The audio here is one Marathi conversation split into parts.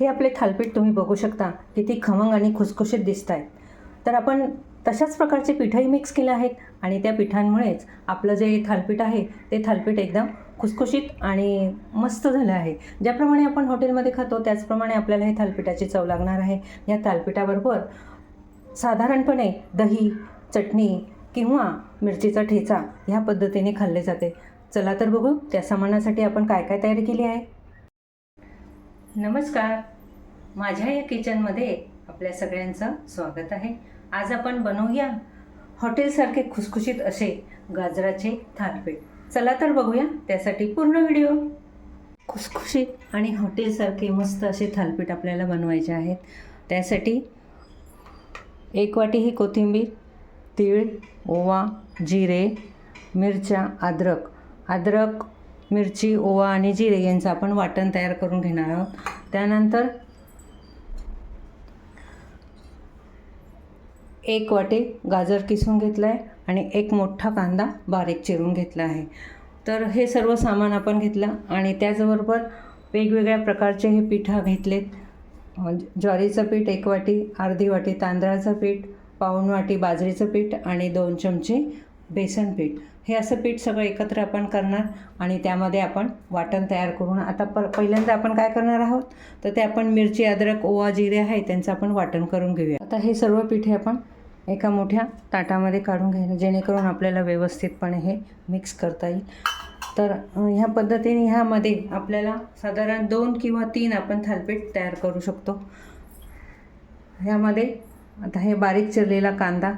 हे आपले थालपीठ तुम्ही बघू शकता किती खमंग आणि खुसखुशीत दिसत आहेत तर आपण तशाच प्रकारचे पिठंही मिक्स केले आहेत आणि त्या पिठांमुळेच आपलं जे थालपीठ आहे ते थालपीठ एकदम खुसखुशीत आणि मस्त झालं आहे. ज्याप्रमाणे आपण हॉटेलमध्ये खातो त्याचप्रमाणे आपल्याला हे थालपीठाची चव लागणार आहे. या थालपिठाबरोबर साधारणपणे दही चटणी किंवा मिरचीचा ठेचा ह्या पद्धतीने खाल्ले जाते. चला तर बघू त्या सामानासाठी आपण काय काय तयारी केली आहे? नमस्कार. माझ्या या किचनमध्ये आपल्या सगळ्यांचं स्वागत आहे. आज आपण बनवूया हॉटेलसारखे खुसखुशीत असे गाजराचे थालपीठ. चला तर बघूया त्यासाठी पूर्ण व्हिडिओ. खुसखुशीत आणि हॉटेलसारखे मस्त असे थालपीठ आपल्याला बनवायचे आहेत. त्यासाठी एक वाटी ही कोथिंबीर तीळ ओवा जिरे मिरच्या अद्रक. अद्रक मिरची ओवा आणि जिरे यांचं आपण वाटण तयार करून घेणार आहोत. त्यानंतर एक वाटे गाजर किसून घेतलं आहे आणि एक मोठा कांदा बारीक चिरून घेतला आहे. तर हे सर्व सामान आपण घेतलं आणि त्याचबरोबर वेगवेगळ्या प्रकारचे हे पिठा घेतलेत. ज्वारीचं पीठ एक वाटी अर्धी वाटी तांदळाचं पीठ पाऊण वाटी बाजरीचं पीठ आणि दोन चमचे बेसन पीठ. हे असं पीठ सगळं एकत्र आपण करणार आणि त्यामध्ये आपण वाटण तयार करून आता प पहिल्यांदा आपण काय करणार आहोत? तर ते आपण मिरची अद्रक ओवा जिरे आहे त्यांचं आपण वाटण करून घेऊया. आता हे सर्व पीठे आपण एका मोठ्या ताटामध्ये काढून घ्यायला जेणेकरून आपल्याला व्यवस्थितपणे हे मिक्स करता येईल. तर ह्या पद्धतीने ह्यामध्ये आपल्याला साधारण दोन किंवा तीन आपण थालपीठ तयार करू शकतो. ह्यामध्ये आता हे बारीक चिरलेला कांदा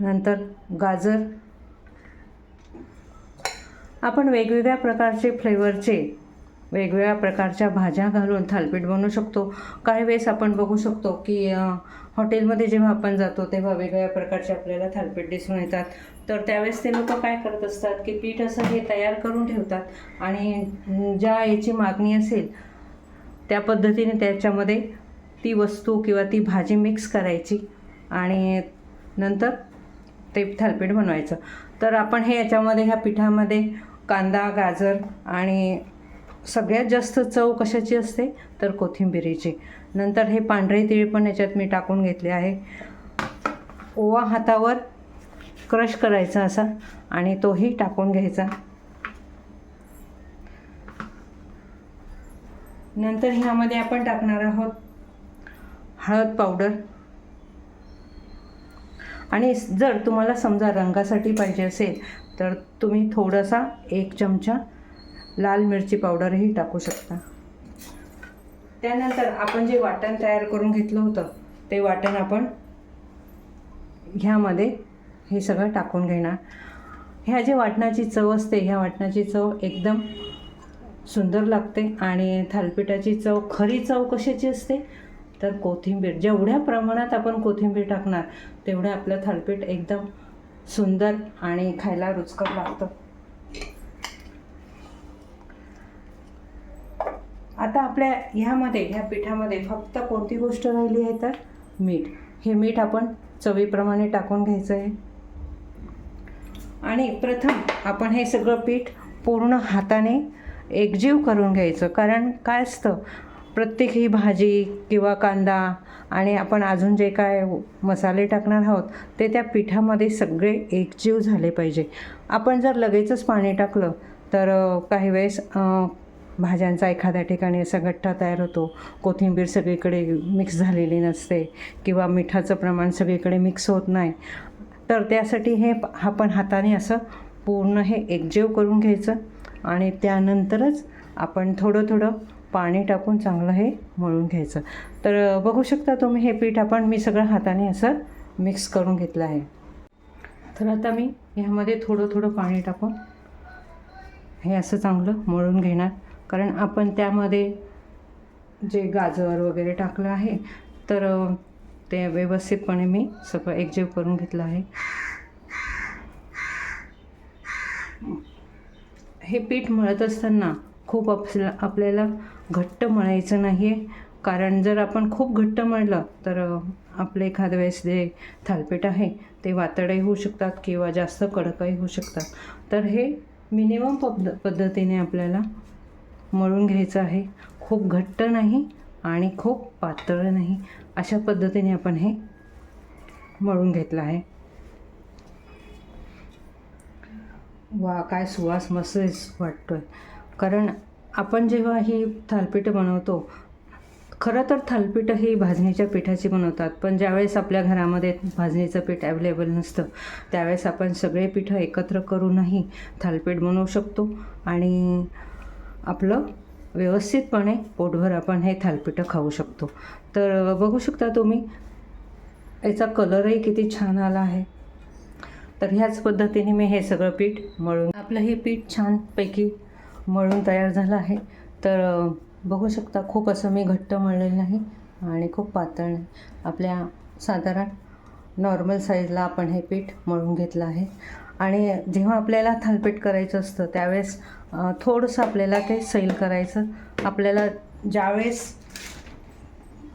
नंतर गाजर. आपण वेगवेगळ्या प्रकारचे फ्लेवरचे वेगवेगळ्या प्रकारच्या भाज्या घालून थालपीठ बनवू शकतो. काही वेळेस आपण बघू शकतो की हॉटेलमध्ये जेव्हा आपण जातो तेव्हा वेगवेगळ्या प्रकारचे आपल्याला थालपीठ दिसून येतात. तर त्यावेळेस ते लोक काय करत असतात की पीठ असं हे तयार करून ठेवतात आणि ज्या याची मागणी असेल त्या पद्धतीने त्याच्यामध्ये ती वस्तू किंवा ती भाजी मिक्स करायची आणि नंतर ते थालपीठ बनवायचं. तर आपण हे याच्यामध्ये ह्या पिठामध्ये कांदा गाजर आणि सगळ्यात जास्त चव कशाची असते? तर कोथिंबिरीची. नंतर हे पांढरे तिळ पण याच्यात मी टाकून घेतले आहे. ओवा हातावर क्रश करायचा असा आणि तोही टाकून घ्यायचा. नंतर ह्यामध्ये आपण टाकणार आहोत हळद पावडर. आणि जर तुम्हाला समजा रंगासाठी पाहिजे असेल तर तुम्ही थोडासा एक चमचा लाल मिरची पावडरही टाकू शकता. त्यानंतर आपण जे वाटण तयार करून घेतलं होतं ते वाटण आपण ह्यामध्ये हे सगळं टाकून घेणार. ह्या जे वाटणाची चव असते ह्या वाटणाची चव एकदम सुंदर लागते आणि थालपिठाची चव खरी चव कशाची असते? तर कोथिंबीर जेवढ्या प्रमाणात आपण कोथिंबीर टाकणार तेवढं आपलं थालपीठ एकदम सुंदर आणि खायला रुचकर लागतं. आता आपल्या ह्यामध्ये ह्या पिठामध्ये फक्त कोणती गोष्ट राहिली आहे तर? मीठ. हे मीठ आपण चवीप्रमाणे टाकून घ्यायचं आहे. आणि प्रथम आपण हे सगळं पीठ पूर्ण हाताने एकजीव करून घ्यायचं. कारण काय असतं? प्रत्येक ही भाजी किंवा कांदा आणि आपण अजून जे काय मसाले टाकणार आहोत ते त्या पिठामध्ये सगळे एकजीव झाले पाहिजे. आपण जर लगेचच पाणी टाकलं तर काही वेळेस भाज्यांचा एखाद्या ठिकाणी असा गठ्ठा तयार होतो. कोथिंबीर सगळीकडे मिक्स झालेली नसते किंवा मिठाचं प्रमाण सगळीकडे मिक्स होत नाही. तर त्यासाठी हे आपण हाताने असं पूर्ण हे एकजीव करून घ्यायचं आणि त्यानंतरच आपण थोडं थोडं पाणी टाकून चांगलं हे मळून घ्यायचं. तर बघू शकता तुम्ही हे पीठ आपण मी सगळं हाताने असं मिक्स करून घेतलं आहे. तर आता मी ह्यामध्ये थोडं थोडं पाणी टाकून हे असं चांगलं मळून घेणार. कारण आपण त्यामध्ये जे गाजर वगैरे टाकलं आहे तर ते व्यवस्थितपणे मी सगळं एकजीव करून घेतलं आहे. हे पीठ मळत असताना खूप आपल्या आपल्याला घट्ट मळायचं नाही आहे कारण जर आपण खूप घट्ट मळलं तर आपले आपलं एखाद्या वेळेस जे थालपीठ आहे ते वातडही होऊ शकतात किंवा जास्त कडकही होऊ शकतात. तर हे मिनिमम पद्ध पद्धतीने आपल्याला मळून घ्यायचं आहे. खूप घट्ट नाही आणि खूप पातळ नाही. अशा पद्धतीने आपण हे मळून घेतलं आहे. वा काय सुवास मस्त वाटतोय. कारण आपण जेव्हा ही थालपीठं बनवतो खरं तर थालपीठं ही भाजणीच्या पिठाची बनवतात पण ज्यावेळेस आपल्या घरामध्ये भाजणीचं पीठ अवेलेबल नसतं त्यावेळेस आपण सगळे पिठं एकत्र करूनही थालपीठ बनवू शकतो आणि आपलं व्यवस्थितपणे पोटभर आपण हे थालपीठं खाऊ शकतो. तर बघू शकता तुम्ही याचा कलरही किती छान आला आहे. तर ह्याच पद्धतीने मी हे सगळं पीठ मळून आपलं हे पीठ छानपैकी मळून तयार झालं आहे. तर बघू शकता खूप असं मी घट्ट मळलेलं नाही आणि खूप पातळ नाही. आपल्या साधारण नॉर्मल साईजला आपण हे पीठ मळून घेतलं आहे. आणि जेव्हा आपल्याला थालपीठ करायचं असतं त्यावेळेस थोडंसं आपल्याला ते सैल करायचं. आपल्याला ज्यावेळेस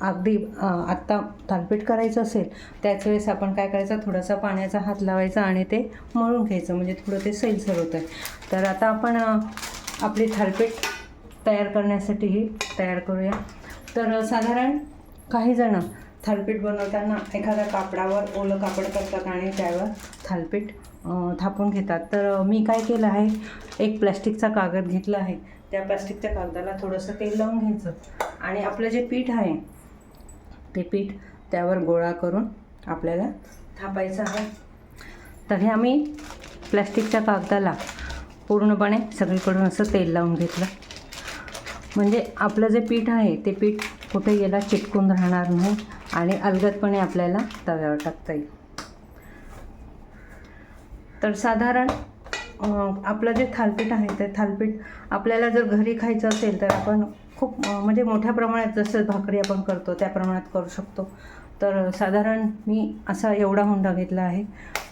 अगदी आत्ता थालपीठ करायचं असेल त्याच वेळेस आपण काय करायचं थोडासा पाण्याचा हात लावायचा आणि ते मळून घ्यायचं. म्हणजे थोडं ते सैलसर होतं आहे तर आता आपण आपली थालपीठ तयार करण्यासाठीही तयार करूया. तर साधारण काही जण थालपीठ बनवताना एखाद्या कापडावर ओलं कापड करतात आणि त्यावर थालपीठ थापून घेतात. तर मी काय केलं आहे? एक प्लॅस्टिकचा कागद घेतला आहे. त्या प्लॅस्टिकच्या कागदाला थोडंसं तेल लावून घ्यायचं आणि आपलं जे पीठ आहे ते पीठ त्यावर गोळा करून आपल्याला थापायचं आहे. तर हे आम्ही प्लॅस्टिकच्या कागदाला पूर्णपणे सगळीकडून असं तेल लावून घेतलं. म्हणजे आपलं जे पीठ आहे ते पीठ कुठे याला चिटकून राहणार नाही आणि अलगदपणे आपल्याला तव्यावर टाकता येईल. तर साधारण आपलं जे थालपीठ आहे ते थालपीठ आपल्याला जर घरी खायचं असेल तर आपण खूप म्हणजे मोठ्या प्रमाणात जसं भाकरी आपण करतो त्या प्रमाणात करू शकतो. तर साधारण मी असा एवढा हुंडा घेतला आहे.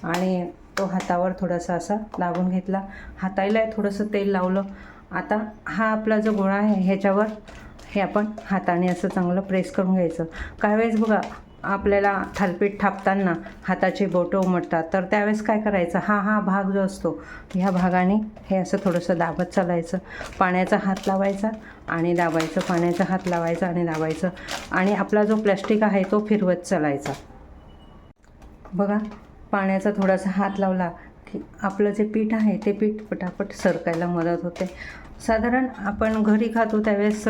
आणि तो हातावर थोडासा असा लागून घेतला. हाताला थोडंसं तेल लावलं. आता हा आपला जो गोळा आहे ह्याच्यावर हे आपण हाताने असं चांगलं प्रेस करून घ्यायचं. काही वेळेस बघा आपल्याला थालपीठ थापताना हाताचे बोटं उमटतात. तर त्यावेळेस काय करायचं? हा हा भाग जो असतो ह्या भागाने हे असं थोडंसं दाबत चालायचं. पाण्याचा हात लावायचा आणि दाबायचं. पाण्याचा हात लावायचा आणि दाबायचं. आणि आपला जो प्लॅस्टिक आहे तो फिरवत चालायचा. बघा पाण्याचा थोडासा हात लावला की आपलं जे पीठ आहे ते पीठ पटापट सरकायला मदत होते. साधारण आपण घरी खातो त्यावेळेस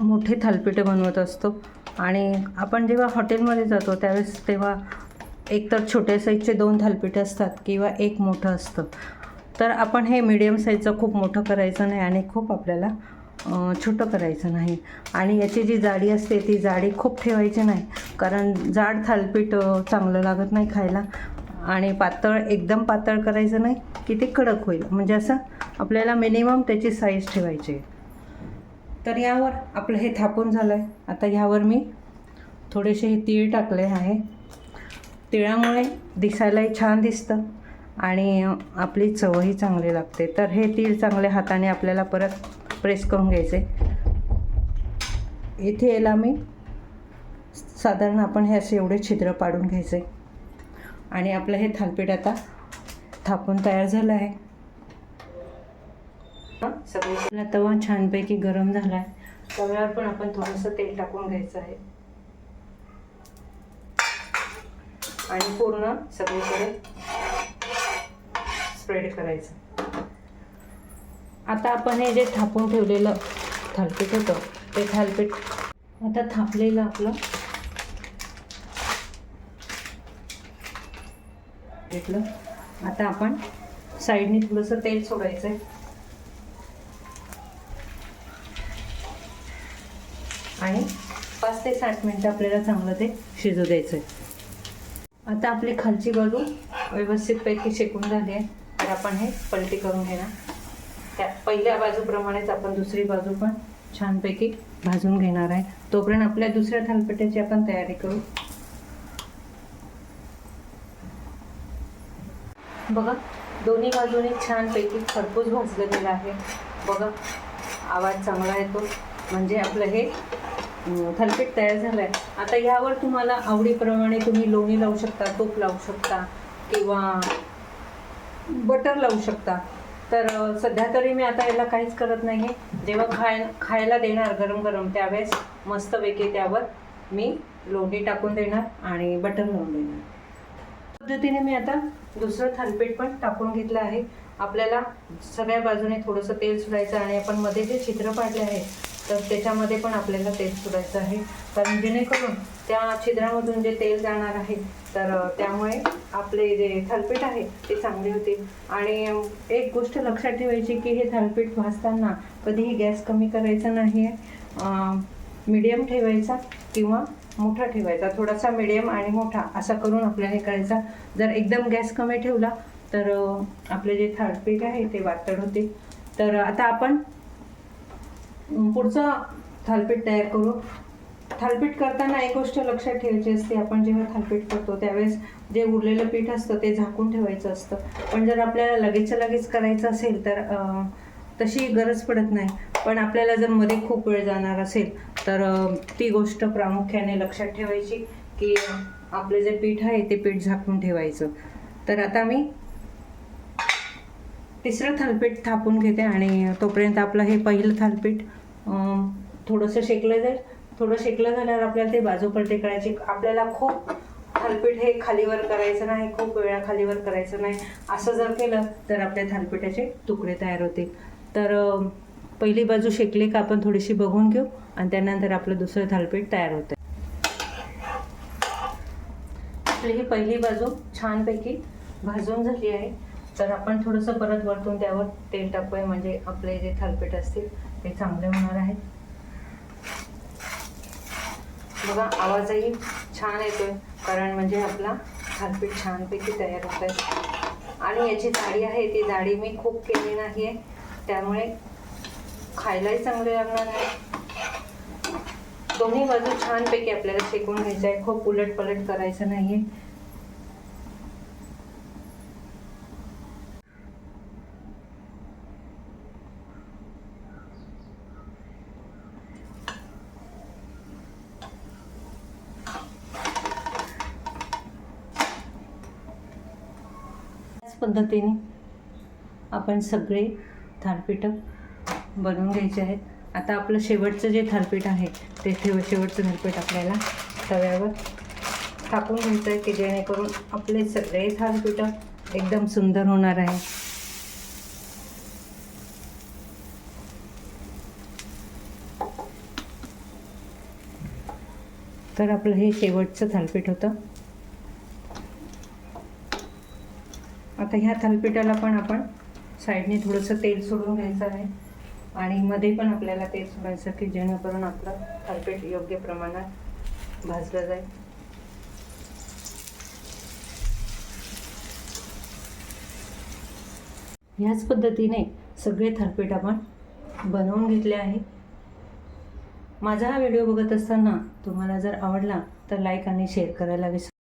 मोठे थालपीठं बनवत असतो आणि आपण जेव्हा हॉटेलमध्ये जातो त्यावेळेस तेव्हा एकतर छोट्या साईजचे दोन थालपीठं असतात किंवा एक मोठं असतं. तर आपण हे मिडियम साईजचं खूप मोठं करायचं नाही आणि खूप आपल्याला छोटं करायचं नाही. आणि याची जी जाडी असते ती जाडी खूप ठेवायची नाही. कारण जाड थालपीठ चांगलं लागत नाही खायला. आणि पातळ एकदम पातळ करायचं नाही की ते कडक होईल. म्हणजे असं आपल्याला मिनिमम त्याची साईज ठेवायची तर यावर आपलं हे थापून झालं आहे आता ह्यावर मी थोडेसे हे तीळ टाकले आहे. तिळामुळे दिसायलाही छान दिसतं. आणि आपली चवही चांगली लागते. तर हे तीळ चांगले हाताने आपल्याला परत प्रेस करून घ्यायचे. इथे याला मी साधारण आपण हे असे एवढे छिद्र पाडून घ्यायचे. आणि आपलं हे थालपीठ आता थापून तयार झालं आहे. सगळं तवा छानपैकी गरम झाला आहे तव्यावर पण आपण थोडंसं तेल टाकून घ्यायचं आहे. आणि पूर्ण सगळीकडे स्प्रेड करायचं. आता आपण हे जे थापून ठेवलेलं थालपीठ होतं ते थालपीठ आता थापलेलं आपलं. घेतलं. आता आपण साईडने थोडंसं तेल सोडायचं आहे आणि पाच ते साठ मिनटं आपल्याला चांगलं ते शिजू द्यायचं आहे आता आपली खालची बाजू व्यवस्थितपैकी शेकून झाली आहे. तर आपण हे पलटी करून घेणार. त्या पहिल्या बाजूप्रमाणेच आपण दुसरी बाजू पण छानपैकी भाजून घेणार आहे. तोपर्यंत आपल्या दुसऱ्या थालपिठाची आपण तयारी करू. बघा दोन्ही बाजूने छानपैकी खरपूस भाजलं गेलं आहे. बघा आवाज चांगला येतो. म्हणजे आपलं हे थालपीठ तयार झालं आहे आता यावर तुम्हाला आवडीप्रमाणे तुम्ही लोणी लावू शकता तूप लावू शकता किंवा बटर लावू शकता. तर सध्या तरी मी आता याला काहीच करत नाही आहे जेव्हा खाय खायला देणार गरम गरम त्यावेळेस मस्तपैकी त्यावर मी लोणी टाकून देणार आणि बटर लावून देणार. पद्धतीने मी आता दुसरं थालपीठ पण टाकून घेतलं आहे. आपल्याला सगळ्या बाजूने थोडंसं तेल सुडायचं आणि आपण मध्ये जे चित्र पाडले आहे तर त्याच्यामध्ये पण आपल्याला तेल सोडायचं आहे. कारण जेणेकरून त्या छिद्रामधून जे तेल जाणार आहे तर त्यामुळे आपले जे थालपीठ आहे ते चांगले होतील आणि एक गोष्ट लक्षात ठेवायची की हे थालपीठ भाजताना कधीही गॅस कमी करायचा नाही आहे मीडियम ठेवायचा किंवा मोठा ठेवायचा. थोडासा मीडियम आणि मोठा असा करून आपल्याला हे करायचा. जर एकदम गॅस कमी ठेवला तर आपले जे थालपीठ आहे ते वातड होते. तर आता आपण पुढचं थालपीठ तयार करू. थालपीठ करताना एक गोष्ट लक्षात ठेवायची असते आपण जेव्हा थालपीठ करतो त्यावेळेस जे उरलेलं पीठ असतं ते झाकून ठेवायचं असतं. पण जर आपल्याला लगेचच्या लगेच करायचं असेल तर तशी गरज पडत नाही. पण आपल्याला जर मध्ये खूप वेळ जाणार असेल तर ती गोष्ट प्रामुख्याने लक्षात ठेवायची की आपले जे पीठ आहे ते पीठ झाकून ठेवायचं. तर आता मी तिसरं थालपीठ थापून घेते आणि तोपर्यंत आपलं हे पहिलं थालपीठ थोडंसं शेकलं जाईल. थोडं शेकलं झाल्यावर आपल्याला ते बाजू पलटे करायचे. आपल्याला खूप थालपीठ हे खालीवर करायचं नाही खूप वेळा खालीवर करायचं नाही. असं जर केलं तर आपल्या थालपीठाचे तुकडे तयार होतील. तर पहिली बाजू शेकली का आपण थोडीशी बघून घेऊ आणि त्यानंतर आपलं दुसरं थालपीठ तयार होतं आपली ही पहिली बाजू छानपैकी भाजून झाली आहे. तर आपण थोडंसं परत वरतून त्यावर तेल टाकूया म्हणजे आपले जे थालपीठ असतील ते चांगले होणार आहेत. बघा आवाजही छान येतोय कारण म्हणजे आपला थालपीठ छानपैकी तयार होत आहे. आणि याची दाढी आहे ती दाढी मी खूप केली नाही आहे त्यामुळे खायलाही चांगले लागणार आहे दोन्ही बाजू छानपैकी आपल्याला शेकून घ्यायचं आहे खूप उलट पलट करायचं नाही आहे पद्धतीने आपण सगळे थालपीठं बनवून घ्यायचे आहेत. आता आपलं शेवटचं जे थालपीठ आहे ते ठेव शेवटचं थालपीठ आपल्याला तव्यावर टाकून घ्यायचं आहे की जेणेकरून आपले सगळे थालपीठं एकदम सुंदर होणार आहे. तर आपलं हे शेवटचं थालपीठ होतं. आता ह्या थालपिठाला पण आपण साईडने थोडंसं तेल सोडून घ्यायचं आहे. आणि मध्ये पण आपल्याला तेल सोडायचं की जेणेकरून आपलं थालपीठ योग्य प्रमाणात भाजलं जाईल. ह्याच पद्धतीने सगळे थालपीठ आपण बनवून घेतले आहे. माझा हा व्हिडिओ बघत असताना तुम्हाला जर आवडला तर लाईक आणि शेअर करायला विसर